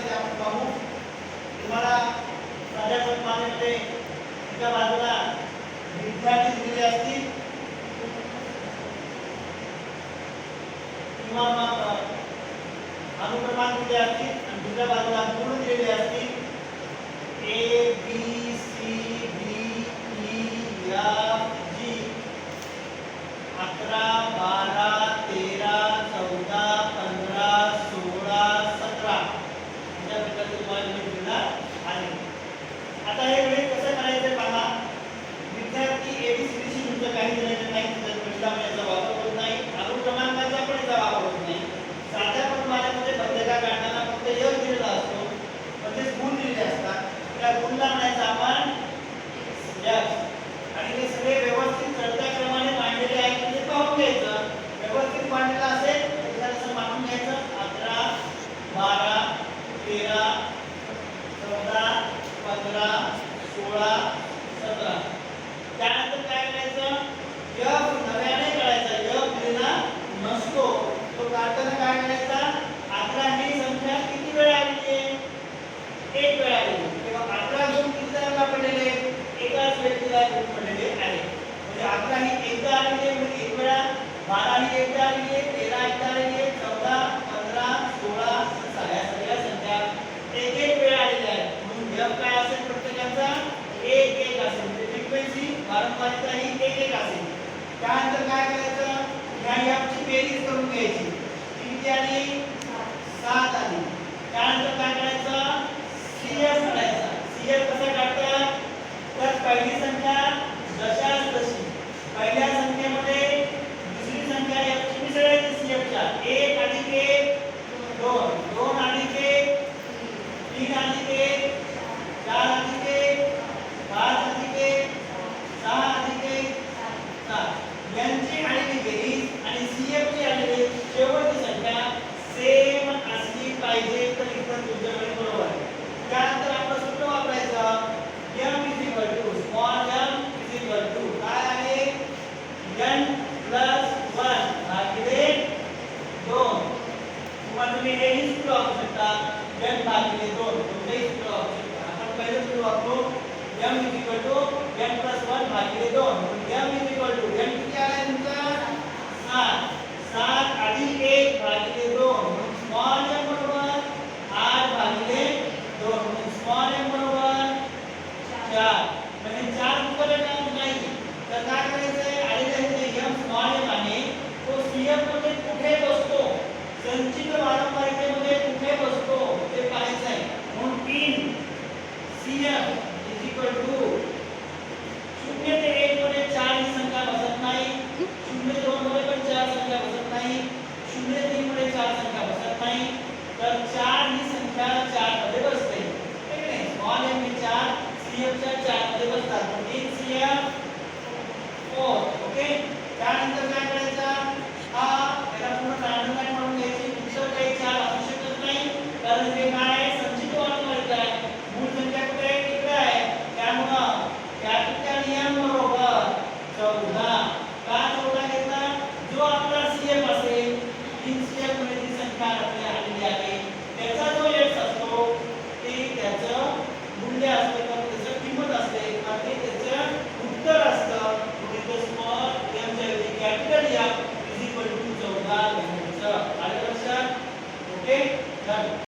आहे ते आपण पाहू तुम्हाला प्राध्यापक मानेमध्ये एका बाजूला विद्यार्थी दिलेले असतील. किंवा अनुक्रमांक दिले असतील आणि दुसऱ्या बाजूला गुण दिलेले असतील. ए बी बारावी एक आलेली आहे तेरा एक आलेली चौदा पंधरा सोळा या सगळ्या संख्या एक एक वेळ आलेल्या आहेत म्हणून जप काय असेल प्रत्येकाचा? एक एक असेल. म्हणजे फ्रिक्वेन्सी वारंवारिता ही एक एक असेल. त्यानंतर काय करायचं? ह्या याची बेरीज करून घ्यायची. किती आली सात आली. त्यानंतर काय करायचं? शकता n भागिले 2 कोणत्याही सूत्रावर आपण पहिलं सूत्र वापरू m n 1 भागिले 2 m n किती आला तुमचा 7 7 अधिक 1 भागिले 2 स्मॉल m बरोबर 8 भागिले 2 स्मॉल m बरोबर 4 म्हणजे 4 उपकरण नाही तर काय करायचं आहे आलेले m स्मॉल m आहे तो cm मध्ये कुठे बसतो